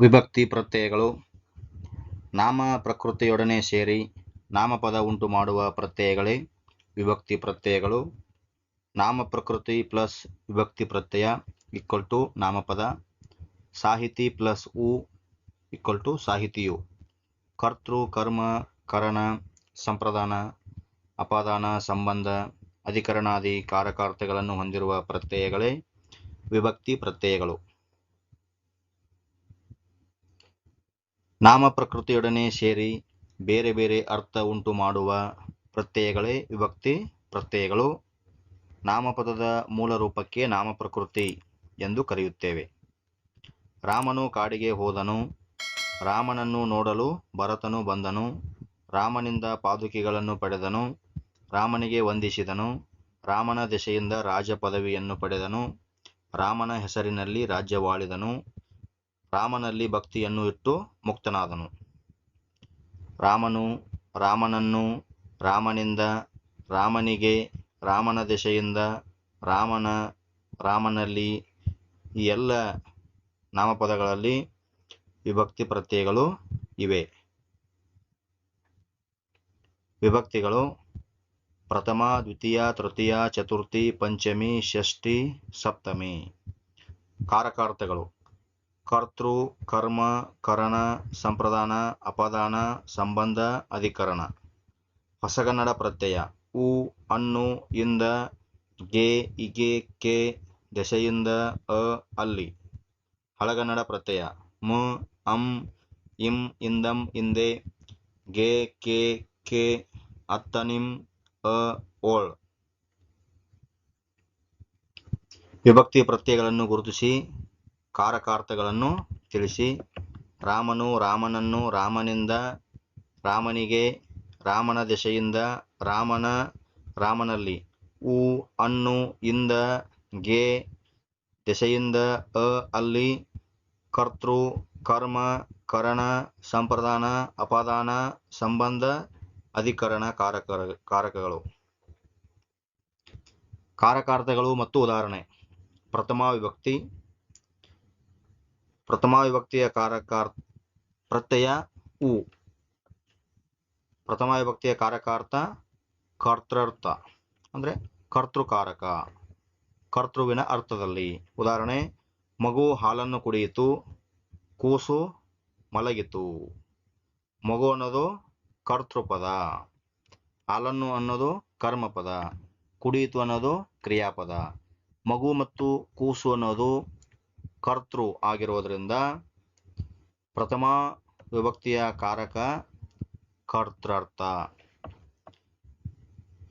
ವಿಭಕ್ತಿ ಪ್ರತ್ಯಯಗಳು. ನಾಮ ಪ್ರಕೃತಿಯೊಡನೆ ಸೇರಿ ನಾಮಪದ ಉಂಟು ಮಾಡುವ ಪ್ರತ್ಯಯಗಳೇ ವಿಭಕ್ತಿ ಪ್ರತ್ಯಯಗಳು. ನಾಮ ಪ್ರಕೃತಿ ಪ್ಲಸ್ ವಿಭಕ್ತಿ ಪ್ರತ್ಯಯ ಈಕ್ವಲ್ ಟು ನಾಮಪದ ಸಾಹಿತಿ ಪ್ಲಸ್ ಉ ಈಕ್ವಲ್ ಟು ಸಾಹಿತಿಯು ಕರ್ತೃ, ಕರ್ಮ, ಕರಣ, ಸಂಪ್ರದಾನ, ಅಪಾದಾನ, ಸಂಬಂಧ, ಅಧಿಕರಣಾದಿ, ಕಾರಕಾರ್ಥಗಳನ್ನು ಹೊಂದಿರುವ ಪ್ರತ್ಯಯಗಳೇ ವಿಭಕ್ತಿ ಪ್ರತ್ಯಯಗಳು. ನಾಮ ಪ್ರಕೃತಿಯೊಡನೆ ಸೇರಿ ಬೇರೆ ಬೇರೆ ಅರ್ಥ ಉಂಟು ಮಾಡುವ ಪ್ರತ್ಯಯಗಳೇ ವಿಭಕ್ತಿ ಪ್ರತ್ಯಯಗಳು. ನಾಮಪದದ ಮೂಲ ರೂಪಕ್ಕೆ ನಾಮ ಪ್ರಕೃತಿ ಎಂದು ಕರೆಯುತ್ತೇವೆ. ರಾಮನು ಕಾಡಿಗೆ ಹೋದನು. ರಾಮನನ್ನು ನೋಡಲು ಭರತನು ಬಂದನು. ರಾಮನಿಂದ ಪಾದುಕೆಗಳನ್ನು ಪಡೆದನು. ರಾಮನಿಗೆ ವಂದಿಸಿದನು. ರಾಮನ ದೆಸೆಯಿಂದ ರಾಜ ಪದವಿಯನ್ನು ಪಡೆದನು. ರಾಮನ ಹೆಸರಿನಲ್ಲಿ ರಾಜ್ಯವಾಳಿದನು. ರಾಮನಲ್ಲಿ ಭಕ್ತಿಯನ್ನು ಇಟ್ಟು ಮುಕ್ತನಾದನು. ರಾಮನು ರಾಮನನ್ನು ರಾಮನಿಂದ ರಾಮನಿಗೆ ರಾಮನ ದಿಶೆಯಿಂದ ರಾಮನ ರಾಮನಲ್ಲಿ ಈ ಎಲ್ಲ ನಾಮಪದಗಳಲ್ಲಿ ವಿಭಕ್ತಿ ಪ್ರತ್ಯಯಗಳು ಇವೆ. ವಿಭಕ್ತಿಗಳು ಪ್ರಥಮ, ದ್ವಿತೀಯ, ತೃತೀಯ, ಚತುರ್ಥಿ, ಪಂಚಮಿ, ಷಷ್ಠಿ, ಸಪ್ತಮಿ. ಕಾರಕಾರ್ಥಗಳು. ಕರ್ತೃ, ಕರ್ಮ, ಕರಣ, ಸಂಪ್ರದಾನ, ಅಪದಾನ, ಸಂಬಂಧ, ಅಧಿಕರಣ. ಹೊಸಗನ್ನಡ ಪ್ರತ್ಯಯ. ಉ, ಅನ್ನು, ಇಂದ, ಗೆ, ಇಗೆ, ಕೆ, ದೆಸೆಯಿಂದ, ಅ, ಅಲ್ಲಿ. ಹಳಗನ್ನಡ ಪ್ರತ್ಯಯ. ಮ, ಅಂ, ಇಂ, ಇಂದಂ, ಇಂದೆ, ಗೆ, ಕೆ ಕೆ ಅತ್ತನಿಂ ಅ, ಓಳ್. ವಿಭಕ್ತಿ ಪ್ರತ್ಯಯಗಳನ್ನು ಗುರುತಿಸಿ. ಕಾರಕಾರ್ಥಗಳನ್ನು ತಿಳಿಸಿ. ರಾಮನು ರಾಮನನ್ನು ರಾಮನಿಂದ, ರಾಮನಿಗೆ, ರಾಮನ ದೆಸೆಯಿಂದ, ರಾಮನ ರಾಮನಲ್ಲಿ. ಉ, ಅನ್ನು, ಇಂದ, ಗೆ, ದೆಸೆಯಿಂದ, ಅ, ಅಲ್ಲಿ. ಕರ್ತೃ, ಕರ್ಮ, ಕರಣ, ಸಂಪ್ರದಾನ, ಅಪಾದಾನ, ಸಂಬಂಧ, ಅಧಿಕರಣ ಕಾರಕ ಕಾರಕಗಳು. ಕಾರಕಾರ್ಥಗಳು ಮತ್ತು ಉದಾಹರಣೆ. ಪ್ರಥಮ ವಿಭಕ್ತಿ. ಪ್ರಥಮ ವಿಭಕ್ತಿಯ ಕಾರಕಾರ್ ಪ್ರತ್ಯಯ ಉ. ಪ್ರಥಮ ವಿಭಕ್ತಿಯ ಕಾರಕಾರ್ಥ ಕರ್ತೃರ್ಥ. ಅಂದರೆ ಕರ್ತೃಕಾರಕ. ಕರ್ತೃವಿನ ಅರ್ಥದಲ್ಲಿ. ಉದಾಹರಣೆ, ಮಗು ಹಾಲನ್ನು ಕುಡಿಯಿತು, ಕೂಸು ಮಲಗಿತು. ಮಗು ಅನ್ನೋದು ಕರ್ತೃಪದ. ಹಾಲನ್ನು ಅನ್ನೋದು ಕರ್ಮಪದ. ಕುಡಿಯಿತು ಅನ್ನೋದು ಕ್ರಿಯಾಪದ. ಮಗು ಮತ್ತು ಕೂಸು ಅನ್ನೋದು ಕರ್ತೃ ಆಗಿರೋದ್ರಿಂದ ಪ್ರಥಮ ವಿಭಕ್ತಿಯ ಕಾರಕ ಕರ್ತೃರ್ಥ.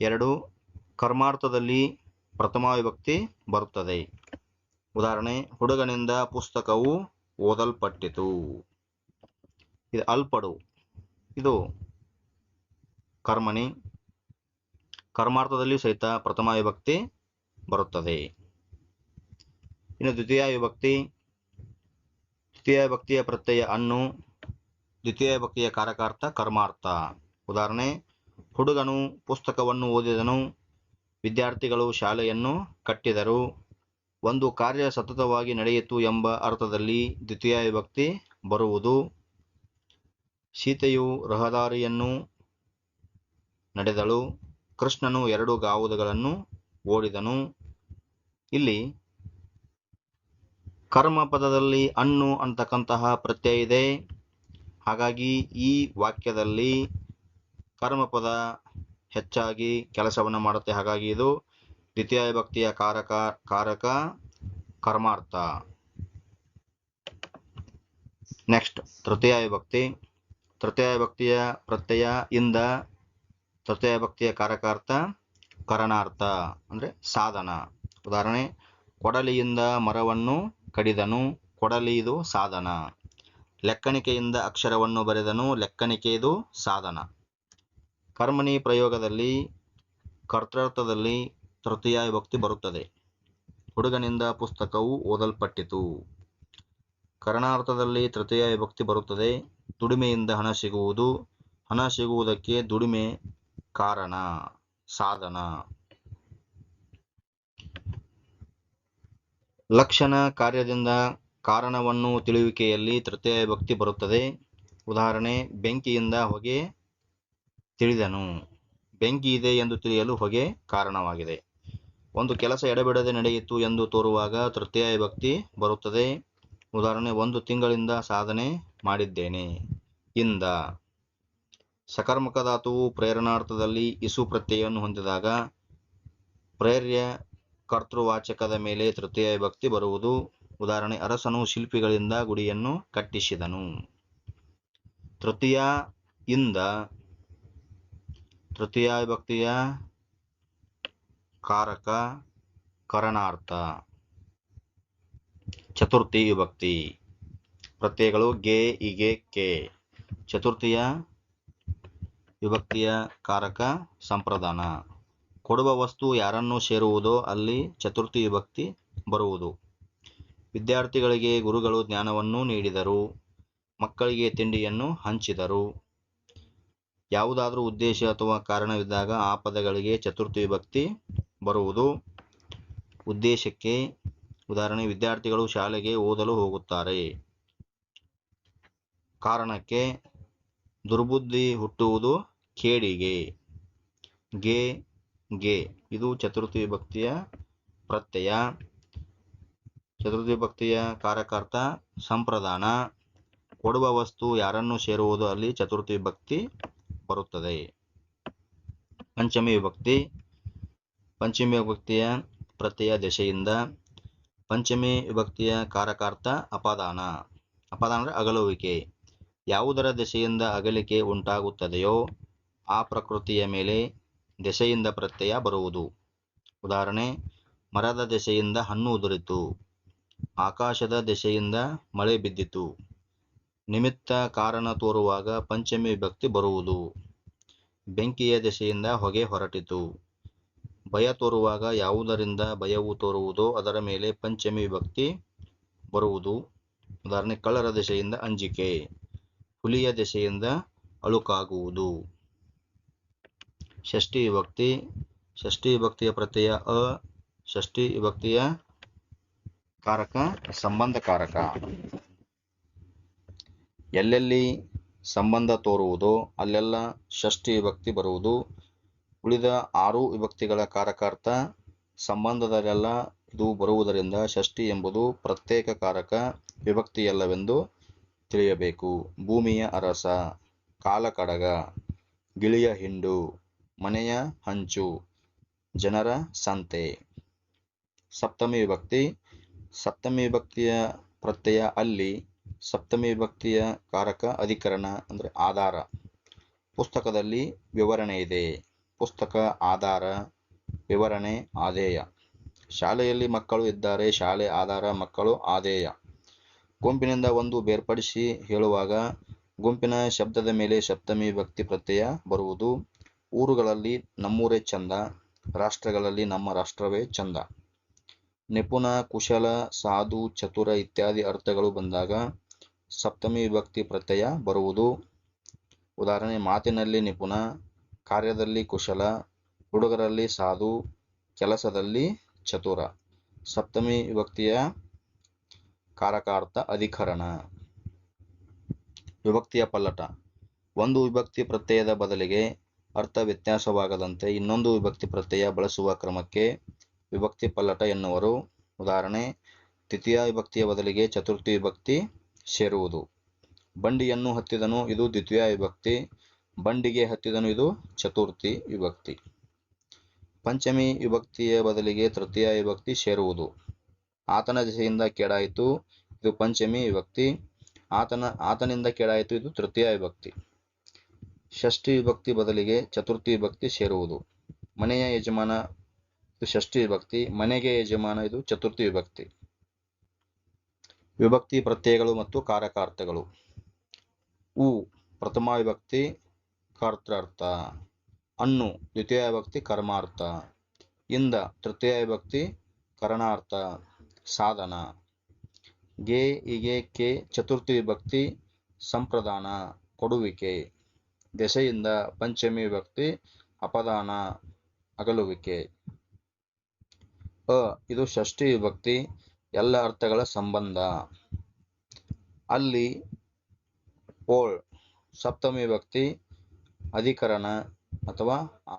ಎರಡು, ಕರ್ಮಾರ್ಥದಲ್ಲಿ ಪ್ರಥಮ ವಿಭಕ್ತಿ ಬರುತ್ತದೆ. ಉದಾಹರಣೆ, ಹುಡುಗನಿಂದ ಪುಸ್ತಕವು ಓದಲ್ಪಟ್ಟಿತು. ಇದು ಅಲ್ಪಡು. ಇದು ಕರ್ಮಣಿ ಕರ್ಮಾರ್ಥದಲ್ಲಿ ಸಹಿತ ಪ್ರಥಮ ವಿಭಕ್ತಿ ಬರುತ್ತದೆ. ಇನ್ನು ದ್ವಿತೀಯ ವಿಭಕ್ತಿ ದ್ವಿತೀಯ ವಿಭಕ್ತಿಯ ಪ್ರತ್ಯಯ ಅನ್ನು, ದ್ವಿತೀಯ ವಿಭಕ್ತಿಯ ಕಾರಕಾರ್ಥ ಕರ್ಮಾರ್ಥ. ಉದಾಹರಣೆ, ಹುಡುಗನು ಪುಸ್ತಕವನ್ನು ಓದಿದನು, ವಿದ್ಯಾರ್ಥಿಗಳು ಶಾಲೆಯನ್ನು ಕಟ್ಟಿದರು, ಒಂದು ಕಾರ್ಯ ಸತತವಾಗಿ ನಡೆಯಿತು ಎಂಬ ಅರ್ಥದಲ್ಲಿ ದ್ವಿತೀಯ ವಿಭಕ್ತಿ ಬರುವುದು. ಸೀತೆಯು ರಹದಾರಿಯನ್ನು ನಡೆದಳು, ಕೃಷ್ಣನು ಎರಡು ಗಾವುದುಗಳನ್ನು ಓಡಿದನು. ಇಲ್ಲಿ ಕರ್ಮ ಪದದಲ್ಲಿ ಅನ್ನು ಅಂತಕ್ಕಂತಹ ಪ್ರತ್ಯಯ ಇದೆ. ಹಾಗಾಗಿ ಈ ವಾಕ್ಯದಲ್ಲಿ ಕರ್ಮಪದ ಹೆಚ್ಚಾಗಿ ಕೆಲಸವನ್ನು ಮಾಡುತ್ತೆ. ಹಾಗಾಗಿ ಇದು ದ್ವಿತೀಯ ವಿಭಕ್ತಿಯ ಕಾರಕ ಕಾರಕ, ಕರ್ಮಾರ್ಥ. ನೆಕ್ಸ್ಟ್ ತೃತೀಯ ವಿಭಕ್ತಿ ತೃತೀಯ ವಿಭಕ್ತಿಯ ಪ್ರತ್ಯಯ ಇಂದ ತೃತೀಯ ವಿಭಕ್ತಿಯ ಕಾರಕಾರ್ಥ ಕರಣಾರ್ಥ, ಅಂದರೆ ಸಾಧನ. ಉದಾಹರಣೆ, ಕೊಡಲಿಯಿಂದ ಮರವನ್ನು ಕಡಿದನು ಕೊಡಲಿ ಇದು ಸಾಧನ. ಲೆಕ್ಕಣಿಕೆಯಿಂದ ಅಕ್ಷರವನ್ನು ಬರೆದನು ಲೆಕ್ಕಣಿಕೆ ಇದು ಸಾಧನ. ಕರ್ಮಣಿ ಪ್ರಯೋಗದಲ್ಲಿ ಕರ್ತೃರ್ಥದಲ್ಲಿ ತೃತೀಯ ವಿಭಕ್ತಿ ಬರುತ್ತದೆ. ಹುಡುಗನಿಂದ ಪುಸ್ತಕವು ಓದಲ್ಪಟ್ಟಿತು. ಕರಣಾರ್ಥದಲ್ಲಿ ತೃತೀಯ ವಿಭಕ್ತಿ ಬರುತ್ತದೆ. ದುಡಿಮೆಯಿಂದ ಹಣ ಸಿಗುವುದು. ಹಣ ಸಿಗುವುದಕ್ಕೆ ದುಡಿಮೆ ಕಾರಣ, ಸಾಧನ. ಲಕ್ಷಣ ಕಾರ್ಯದಿಂದ ಕಾರಣವನ್ನು ತಿಳಿಯುವಿಕೆಯಲ್ಲಿ ತೃತೀಯ ಭಕ್ತಿ ಬರುತ್ತದೆ. ಉದಾಹರಣೆ, ಬೆಂಕಿಯಿಂದ ಹೊಗೆ ತಿಳಿದನು. ಬೆಂಕಿ ಇದೆ ಎಂದು ತಿಳಿಯಲು ಹೊಗೆ ಕಾರಣವಾಗಿದೆ. ಒಂದು ಕೆಲಸ ಎಡಬಿಡದೆ ನಡೆಯಿತು ಎಂದು ತೋರುವಾಗ ತೃತೀಯ ಭಕ್ತಿ ಬರುತ್ತದೆ. ಉದಾಹರಣೆ, ಒಂದು ತಿಂಗಳಿಂದ ಸಾಧನೆ ಮಾಡಿದ್ದೇನೆ. ಇಂದ ಸಕರ್ಮಕ ಧಾತುವು ಪ್ರೇರಣಾರ್ಥದಲ್ಲಿ ಇಸು ಪ್ರತ್ಯಯವನ್ನು ಹೊಂದಿದಾಗ ಪ್ರೇರ್ಯ ಕರ್ತೃವಾಚಕದ ಮೇಲೆ ತೃತೀಯ ವಿಭಕ್ತಿ ಬರುವುದು. ಉದಾಹರಣೆ, ಅರಸನು ಶಿಲ್ಪಿಗಳಿಂದ ಗುಡಿಯನ್ನು ಕಟ್ಟಿಸಿದನು. ತೃತೀಯ ಇಂದ ತೃತೀಯ ವಿಭಕ್ತಿಯ ಕಾರಕ ಕರಣಾರ್ಥ. ಚತುರ್ಥಿ ವಿಭಕ್ತಿ. ಪ್ರತ್ಯಯಗಳು ಗೆ, ಇಗೆ, ಕೆ. ಚತುರ್ಥಿಯ ವಿಭಕ್ತಿಯ ಕಾರಕ ಸಂಪ್ರದಾನ. ಕೊಡುವ ವಸ್ತು ಯಾರನ್ನು ಸೇರುವುದೋ ಅಲ್ಲಿ ಚತುರ್ಥಿ ವಿಭಕ್ತಿ ಬರುವುದು. ವಿದ್ಯಾರ್ಥಿಗಳಿಗೆ ಗುರುಗಳು ಜ್ಞಾನವನ್ನು ನೀಡಿದರು. ಮಕ್ಕಳಿಗೆ ತಿಂಡಿಯನ್ನು ಹಂಚಿದರು. ಯಾವುದಾದರೂ ಉದ್ದೇಶ ಅಥವಾ ಕಾರಣವಿದ್ದಾಗ ಆ ಪದಗಳಿಗೆ ಚತುರ್ಥಿ ವಿಭಕ್ತಿ ಬರುವುದು ಉದ್ದೇಶಕ್ಕೆ. ಉದಾಹರಣೆ, ವಿದ್ಯಾರ್ಥಿಗಳು ಶಾಲೆಗೆ ಓದಲು ಹೋಗುತ್ತಾರೆ. ಕಾರಣಕ್ಕೆ ದುರ್ಬುದ್ಧಿ ಹುಟ್ಟುವುದು ಕೇಡಿಗೆ. ಗೆ ಗೆ. ಇದು ಚತುರ್ಥಿ ವಿಭಕ್ತಿಯ ಪ್ರತ್ಯಯ. ಚತುರ್ಥಿ ವಿಭಕ್ತಿಯ ಕಾರಕಾರ್ಥ ಸಂಪ್ರದಾನ. ಕೊಡುವ ವಸ್ತು ಯಾರನ್ನು ಸೇರುವುದು ಅಲ್ಲಿ ಚತುರ್ಥಿ ವಿಭಕ್ತಿ ಬರುತ್ತದೆ. ಪಂಚಮಿ ವಿಭಕ್ತಿ ಪಂಚಮಿ ವಿಭಕ್ತಿಯ ಪ್ರತ್ಯಯ ದಶೆಯಿಂದ ಪಂಚಮಿ ವಿಭಕ್ತಿಯ ಕಾರಕಾರ್ಥ ಅಪಾದಾನ. ಅಪಾದಾನ ಅಂದರೆ ಅಗಲುವಿಕೆ. ಯಾವುದರ ದೆಸೆಯಿಂದ ಅಗಲಿಕೆ ಉಂಟಾಗುತ್ತದೆಯೋ ಆ ಪ್ರಕೃತಿಯ ಮೇಲೆ ದೆಸೆಯಿಂದ ಪ್ರತ್ಯಯ ಬರುವುದು. ಉದಾಹರಣೆ, ಮರದ ದೆಸೆಯಿಂದ ಹಣ್ಣು ಉದುರಿತು. ಆಕಾಶದ ದೆಸೆಯಿಂದ ಮಳೆ ಬಿದ್ದಿತು. ನಿಮಿತ್ತ ಕಾರಣ ತೋರುವಾಗ ಪಂಚಮಿ ವಿಭಕ್ತಿ ಬರುವುದು. ಬೆಂಕಿಯ ದೆಸೆಯಿಂದ ಹೊಗೆ ಹೊರಟಿತು. ಭಯ ತೋರುವಾಗ ಯಾವುದರಿಂದ ಭಯವು ತೋರುವುದೋ ಅದರ ಮೇಲೆ ಪಂಚಮಿ ವಿಭಕ್ತಿ ಬರುವುದು. ಉದಾಹರಣೆ, ಕಳ್ಳರ ದೆಸೆಯಿಂದ ಅಂಜಿಕೆ. ಹುಲಿಯ ದೆಸೆಯಿಂದ ಅಳುಕಾಗುವುದು. ಷಷ್ಠಿ ವಿಭಕ್ತಿ, ಷಷ್ಠಿ ವಿಭಕ್ತಿಯ ಪ್ರತ್ಯಯ ಅ, ಷಷ್ಠಿ ವಿಭಕ್ತಿಯ ಕಾರಕ, ಸಂಬಂಧ ಕಾರಕ. ಎಲ್ಲೆಲ್ಲಿ ಸಂಬಂಧ ತೋರುವುದೋ ಅಲ್ಲೆಲ್ಲ ಷಷ್ಠಿ ವಿಭಕ್ತಿ ಬರುವುದು. ಉಳಿದ ಆರು ವಿಭಕ್ತಿಗಳ ಕಾರಕಾರ್ಥ ಸಂಬಂಧದಲ್ಲೆಲ್ಲ ಇದು ಬರುವುದರಿಂದ ಷಷ್ಠಿ ಎಂಬುದು ಪ್ರತ್ಯೇಕ ಕಾರಕ ವಿಭಕ್ತಿಯಲ್ಲವೆಂದು ತಿಳಿಯಬೇಕು. ಭೂಮಿಯ ಅರಸ, ಕಾಲಕಡಗ, ಗಿಳಿಯ ಹಿಂಡು. ಮನೆಯ ಹಂಚು. ಜನರ ಸಂತೆ. ಸಪ್ತಮಿ ವಿಭಕ್ತಿ. ಸಪ್ತಮಿ ವಿಭಕ್ತಿಯ ಪ್ರತ್ಯಯ ಅಲ್ಲಿ ಸಪ್ತಮಿ ವಿಭಕ್ತಿಯ ಕಾರಕ ಅಧಿಕರಣ ಅಂದರೆ ಆಧಾರ. ಪುಸ್ತಕದಲ್ಲಿ ವಿವರಣೆ ಇದೆ. ಪುಸ್ತಕ ಆಧಾರ, ವಿವರಣೆ ಆದೇಯ ಶಾಲೆಯಲ್ಲಿ ಮಕ್ಕಳು ಇದ್ದಾರೆ. ಶಾಲೆ ಆಧಾರ, ಮಕ್ಕಳು ಆದೇಯ ಗುಂಪಿನಿಂದ ಒಂದು ಬೇರ್ಪಡಿಸಿ ಹೇಳುವಾಗ ಗುಂಪಿನ ಶಬ್ದದ ಮೇಲೆ ಸಪ್ತಮಿ ವಿಭಕ್ತಿ ಪ್ರತ್ಯಯ ಬರುವುದು ಊರುಗಳಲ್ಲಿ ನಮ್ಮೂರೇ ಚಂದ, ರಾಷ್ಟ್ರಗಳಲ್ಲಿ ನಮ್ಮ ರಾಷ್ಟ್ರವೇ ಚಂದ. ನಿಪುಣ, ಕುಶಲ, ಸಾಧು, ಚತುರ ಇತ್ಯಾದಿ ಅರ್ಥಗಳು ಬಂದಾಗ ಸಪ್ತಮಿ ವಿಭಕ್ತಿ ಪ್ರತ್ಯಯ ಬರುವುದು. ಉದಾಹರಣೆ, ಮಾತಿನಲ್ಲಿ ನಿಪುಣ, ಕಾರ್ಯದಲ್ಲಿ ಕುಶಲ, ಹುಡುಗರಲ್ಲಿ ಸಾಧು, ಕೆಲಸದಲ್ಲಿ ಚತುರ. ಸಪ್ತಮಿ ವಿಭಕ್ತಿಯ ಕಾರಕಾರ್ಥ ಅಧಿಕರಣ. ವಿಭಕ್ತಿಯ ಪಲ್ಲಟ. ಒಂದು ವಿಭಕ್ತಿ ಪ್ರತ್ಯಯದ ಬದಲಿಗೆ ಅರ್ಥ ವ್ಯತ್ಯಾಸವಾಗದಂತೆ ಇನ್ನೊಂದು ವಿಭಕ್ತಿ ಪ್ರತ್ಯಯ ಬಳಸುವ ಕ್ರಮಕ್ಕೆ ವಿಭಕ್ತಿ ಪಲ್ಲಟ ಎನ್ನುವರು. ಉದಾಹರಣೆ, ತೃತೀಯ ವಿಭಕ್ತಿಯ ಬದಲಿಗೆ ಚತುರ್ಥಿ ವಿಭಕ್ತಿ ಸೇರುವುದು. ಬಂಡಿಯನ್ನು ಹತ್ತಿದನು, ಇದು ದ್ವಿತೀಯ ವಿಭಕ್ತಿ. ಬಂಡಿಗೆ ಹತ್ತಿದನು, ಇದು ಚತುರ್ಥಿ ವಿಭಕ್ತಿ. ಪಂಚಮಿ ವಿಭಕ್ತಿಯ ಬದಲಿಗೆ ತೃತೀಯ ವಿಭಕ್ತಿ ಸೇರುವುದು. ಆತನ ದಿಸೆಯಿಂದ ಕೇಡಾಯಿತು, ಇದು ಪಂಚಮಿ ವಿಭಕ್ತಿ. ಆತನ, ಆತನಿಂದ ಕೇಡಾಯಿತು, ಇದು ತೃತೀಯ ವಿಭಕ್ತಿ. ಷಷ್ಠಿ ವಿಭಕ್ತಿ ಬದಲಿಗೆ ಚತುರ್ಥಿ ವಿಭಕ್ತಿ ಸೇರುವುದು. ಮನೆಯ ಯಜಮಾನ ಇದು ಷಷ್ಠಿ ವಿಭಕ್ತಿ, ಮನೆಗೆ ಯಜಮಾನ ಇದು ಚತುರ್ಥಿ ವಿಭಕ್ತಿ. ವಿಭಕ್ತಿ ಪ್ರತ್ಯಯಗಳು ಮತ್ತು ಕಾರಕಾರ್ಥಗಳು ಉ, ಪ್ರಥಮ ವಿಭಕ್ತಿ, ಕರ್ತೃರ್ಥ. ಅನ್ನು, ದ್ವಿತೀಯ ವಿಭಕ್ತಿ, ಕರ್ಮಾರ್ಥ. ಇಂದ, ತೃತೀಯ ವಿಭಕ್ತಿ, ಕರಣಾರ್ಥ. ಸಾಧನ. ಗೆ, ಇಗೆ, ಕೆ, ಚತುರ್ಥಿ ವಿಭಕ್ತಿ, ಸಂಪ್ರದಾನ, ಕೊಡುವಿಕೆ. ದೆಸೆಯಿಂದ ಪಂಚಮಿ ವ್ಯಕ್ತಿ ಅಪದಾನ, ಅಗಲುವಿಕೆ. ಅ, ಇದು ಷಷ್ಠಿ ವಿಭಕ್ತಿ ಎಲ್ಲ ಅರ್ಥಗಳ ಸಂಬಂಧ. ಅಲ್ಲಿ ಓಳ್, ಸಪ್ತಮಿ ವಿಭಕ್ತಿ ಅಧಿಕರಣ ಅಥವಾ